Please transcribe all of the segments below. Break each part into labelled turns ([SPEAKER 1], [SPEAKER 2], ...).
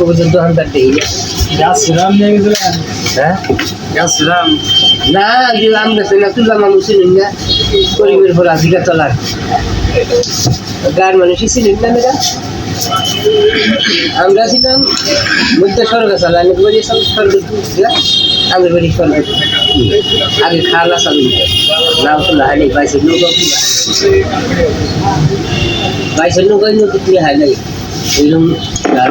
[SPEAKER 1] পর্যন্ত হান্তার দেই
[SPEAKER 2] gas serum নিয়ে গেছিলেন
[SPEAKER 1] হ্যাঁ?
[SPEAKER 2] সিরাম
[SPEAKER 1] না আমরা তো না তুললাম মানুষ ছিলেন না। গরিবের পর আজিকা চলার গান মানুষই ছিলেন না মেয়েরা আমরা ছিলাম মধ্য স্বর্গ চালা, আমি বলি স্বর্গ আমি বলি স্বর্গ আগে খালা চালু নাম তো লাহানি, বাইশের নৌকা বাইশের তুলে হাই নাই এরকম গান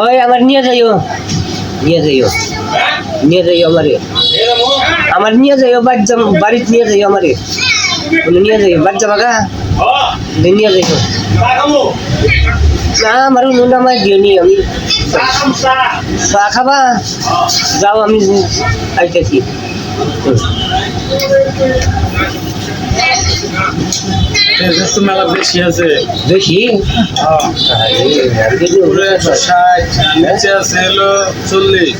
[SPEAKER 1] ওই আমার নিয়ে যাইও। নিয়ে যাইও। নিয়ে যাইও আমারে। আমার নিয়ে যাইও বাচ্চা বাড়িতে নিয়ে যাইও আমারে। নিয়ে যাইও বাগা বলে, নিয়ে যাইও। না, আমার নুন আমার দিও নি, আমি চা খাবা। যাও, আমি আইতেছি।
[SPEAKER 2] মেলা বেশি আছে ষাট নিচে আছে। হলো চল্লিশ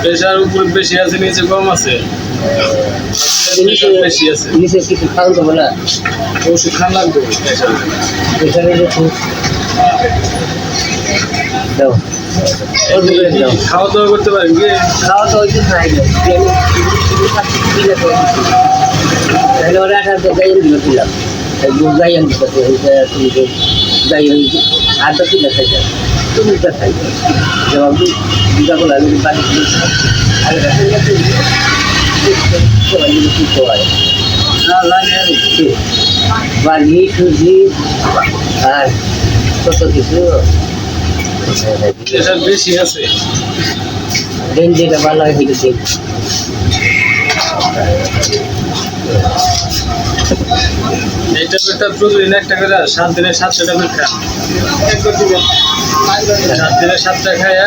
[SPEAKER 2] প্রেশার উপরে বেশি? আছে নিচে কম আছে বেশি আছে
[SPEAKER 1] নিচে কিছু খাওয়া যাব না।
[SPEAKER 2] ওষুধ খান লাগবে। প্রেশার খাওয়া দাওয়া করতে পারেন কি?
[SPEAKER 1] খাওয়া তো ওইটুকু খাই না। তাহলে ওরা একটা যাই দিল দিলাম একদম যাই আমি যাই আর তো কিনা খাই তুমি তো খাই যেমন দুটা বলে আমি বাড়ি আর কত কিছু?
[SPEAKER 2] বেশি আছে
[SPEAKER 1] দেন ভালো হয় সেটা
[SPEAKER 2] এই ট্যাবলেটটা প্রতিদিন একটা করে সাত দিনে সাতশো ট্যাবলেট খান সাত দিনে সাতটা খায়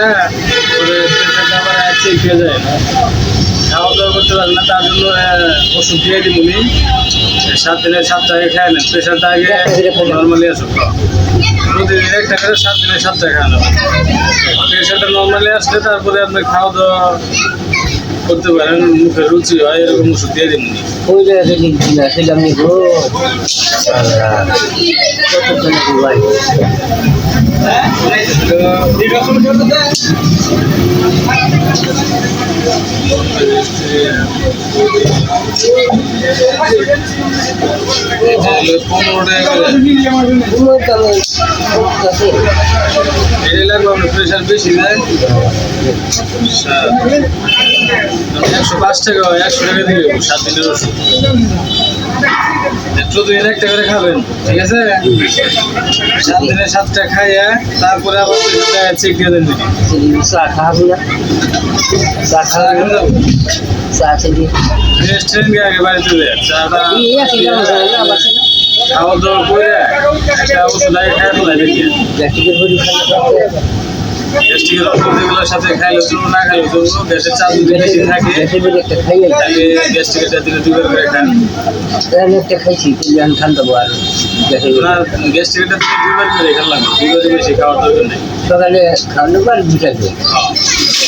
[SPEAKER 2] আবার চেক হয়ে যায় খাওয়া দাওয়া করতে পারেন না তার জন্য ওষুধ দিয়ে দিব উনি সাত দিনে সাতটা আগে খায় না প্রেশারটা আগে নর্মালি আসুক প্রতিদিন একটা করে সাত দিনে সাতটা খাওয়ানো প্রেশারটা নর্মালি আসলে তারপরে আপনি খাওয়া দাওয়া করতে পারেন মুখে রুচি হয় এরকম ওষুধ দিয়ে দিন উনি।
[SPEAKER 1] ওই
[SPEAKER 2] বেশি দেয় একশো পাঁচ টাকা হয় একশো টাকা দিলে সাত দিনের ওষুধ প্রতিদিন একটা করে খাবেন ঠিক আছে সাত দিনে সাতটা খাইয়া তারপরে আবার চেক দিয়ে দেন
[SPEAKER 1] চা না? চা না? চা খেলি
[SPEAKER 2] রেস্টুরেন্ট গিয়ে আগে
[SPEAKER 1] আছে না আমার
[SPEAKER 2] খাওয়া দাওয়া করে একটা ওষুধ আগে খাই ফেলাই দেখি
[SPEAKER 1] গ্যাস্ট্রিকের বড়ি খাওয়া
[SPEAKER 2] ওষুধ এগুলোর সাথে খাইলে চলবো না খাইলে চলবো গ্যাসের চাপ যদি বেশি থাকে
[SPEAKER 1] বড়ি
[SPEAKER 2] তাহলে গ্যাস্ট্রিকের দিনে দুবার করে খান।
[SPEAKER 1] একটা খাইছি কিন্তু আমি খান দেবো আর গ্যাসের বড়ি
[SPEAKER 2] ওনার গ্যাস্ট্রিকটা দিনে দুবার করে খেলাম দুবারে বেশি খাওয়ার দরকার নেই।
[SPEAKER 1] সকালে খাওয়ানো আর দুটা দিয়ে খান দেবো
[SPEAKER 2] কথা নাই যে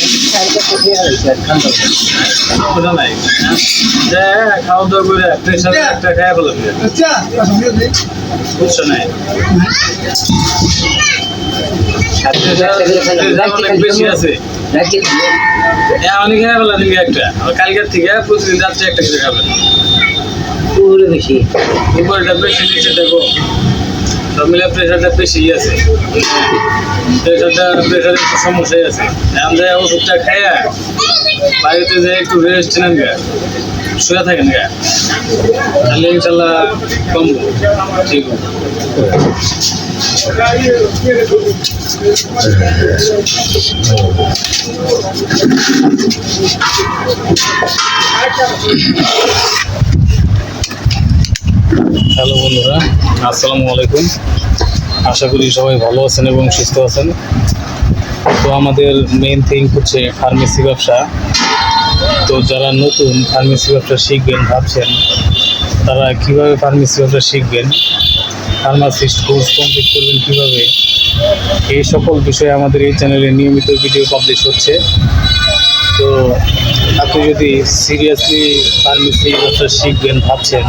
[SPEAKER 2] খাওয়া দাওয়া করে একটা খাই ফেলাম বুঝছ বেশি আছে অনেক খাই দিন একটা কালকের থেকে প্রতিদিন রাত্রে একটা করে খাবেন
[SPEAKER 1] পুরো বেশি
[SPEAKER 2] উপরেটা বেশি নিচে সব মিলে প্রেশারটা বেশি আছে প্রেশারটা প্রেশার একটু সমস্যাই আছে আমরা ওষুধটা খাইয়া বাড়িতে যে একটু রেস্ট নেন গা, শুয়ে থাকেন গা, তাহলে ইনশাল্লাহ কমবো, ঠিক হবে। হ্যালো বন্ধুরা, আসসালামু আলাইকুম। আশা করি সবাই ভালো আছেন এবং সুস্থ আছেন। তো আমাদের মেন থিং হচ্ছে ফার্মেসি ব্যবসা। তো যারা নতুন ফার্মেসি ব্যবসা শিখবেন, ভাবছেন তারা কীভাবে ফার্মেসি ব্যবসা শিখবেন ফার্মাসিস্ট কোর্স কমপ্লিট করবেন কীভাবে, এই সকল বিষয়ে আমাদের এই চ্যানেলে নিয়মিত ভিডিও পাবলিশ হচ্ছে। তো আপনি যদি সিরিয়াসলি ফার্মেসি ব্যবসা শিখবেন, ভাবছেন,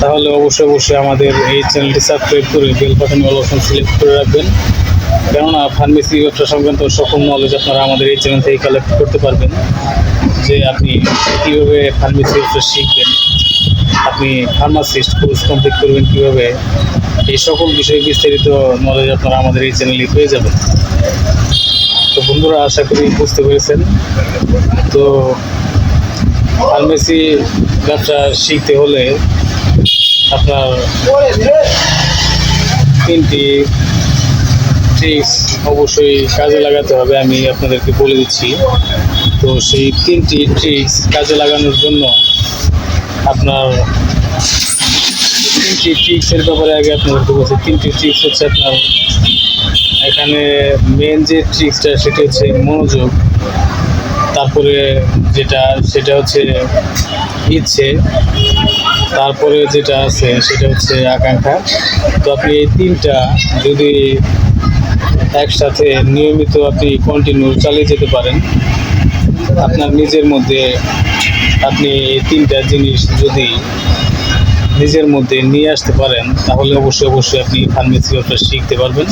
[SPEAKER 2] তাহলে অবশ্যই অবশ্যই আমাদের এই চ্যানেলটি সাবস্ক্রাইব করে bell button all option select করে রাখবেন। কেননা ফার্মেসি ব্যবসা সংক্রান্ত সকল নলেজ আপনারা আমাদের এই চ্যানেল থেকে কালেক্ট করতে পারবেন। যে আপনি কীভাবে ফার্মেসি ব্যবসা শিখবেন, আপনি ফার্মাসিস্ট কোর্স কমপ্লিট করবেন কীভাবে, এই সকল বিষয়ে বিস্তারিত নলেজ আপনারা আমাদের এই চ্যানেলে পেয়ে যাবেন। তো বন্ধুরা আশা করি বুঝতে পেরেছেন। তো ফার্মেসি ব্যবসা শিখতে হলে আপনার তিনটি ট্রিক্স অবশ্যই কাজে লাগাতে হবে আমি আপনাদেরকে বলে দিচ্ছি। তো সেই তিনটি ট্রিক্স কাজে লাগানোর জন্য আপনার তিনটি ট্রিক্সের ব্যাপারে আগে আপনাদেরকে বলছি, তিনটি ট্রিক্স হচ্ছে আপনার, এখানে মেন যে ট্রিক্সটা সেটা হচ্ছে মনোযোগ, তারপরে যেটা, সেটা হচ্ছে ইচ্ছে, তারপরে যেটা আছে সেটা হচ্ছে আকাঙ্ক্ষা। তো আপনি এই তিনটা যদি একসাথে নিয়মিত আপনি কন্টিনিউ চালিয়ে যেতে পারেন, আপনার নিজের মধ্যে আপনি এই তিনটা জিনিস যদি নিজের মধ্যে নিয়ে আসতে পারেন, তাহলে অবশ্যই অবশ্যই আপনি ফার্মেসি ব্যবসা শিখতে পারবেন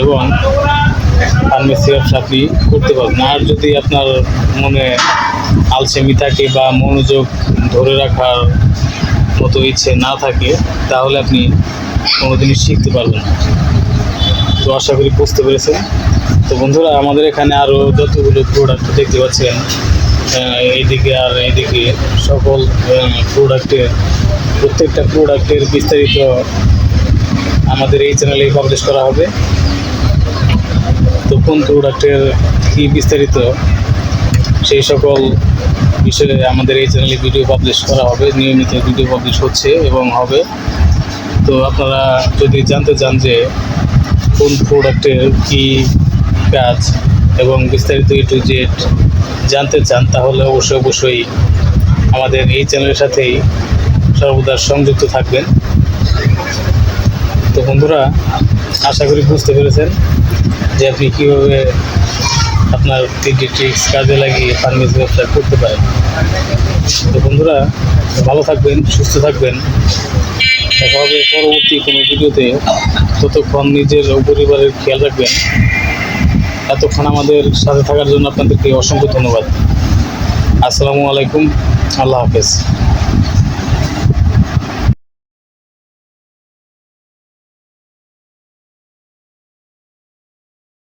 [SPEAKER 2] এবং ফার্মেসি ব্যবসা আপনি করতে পারবেন। আর যদি আপনার মনে আলসেমি থাকে বা মনোযোগ ধরে রাখার মতো ইচ্ছে না থাকে, তাহলে আপনি কোনো জিনিস শিখতে পারবেন তো আশা করি বুঝতে পেরেছেন। তো বন্ধুরা, আমাদের এখানে আরও যতগুলো প্রোডাক্ট দেখতে পাচ্ছেন এইদিকে আর এইদিকে সকল প্রোডাক্টের প্রত্যেকটা প্রোডাক্টের বিস্তারিত আমাদের এই চ্যানেলে পাবলিশ করা হবে। তো কোন প্রোডাক্টের কী বিস্তারিত, সেই সকল বিষয়ে আমাদের এই চ্যানেলে ভিডিও পাবলিশ করা হবে, নিয়মিত ভিডিও পাবলিশ হচ্ছে এবং হবে। তো আপনারা যদি জানতে চান যে কোন প্রোডাক্টের কী কাজ এবং বিস্তারিত এ টু জেড জানতে চান, তাহলে অবশ্যই অবশ্যই আমাদের এই চ্যানেলের সাথেই সর্বদা সংযুক্ত থাকবেন। তো বন্ধুরা, আশা করি বুঝতে পেরেছেন যে আপনি কীভাবে আপনার তিনটি ট্রিক্স কাজে লাগিয়ে ফার্মেসি ব্যবসা করতে পারেন। তো বন্ধুরা, ভালো থাকবেন, সুস্থ থাকবেন। দেখা হবে পরবর্তী কোনো ভিডিওতে। ততক্ষণ নিজের পরিবারের খেয়াল রাখবেন। এতক্ষণ আমাদের সাথে থাকার জন্য আপনাদেরকে অসংখ্য ধন্যবাদ। আসসালামু আলাইকুম। আল্লাহ হাফেজ।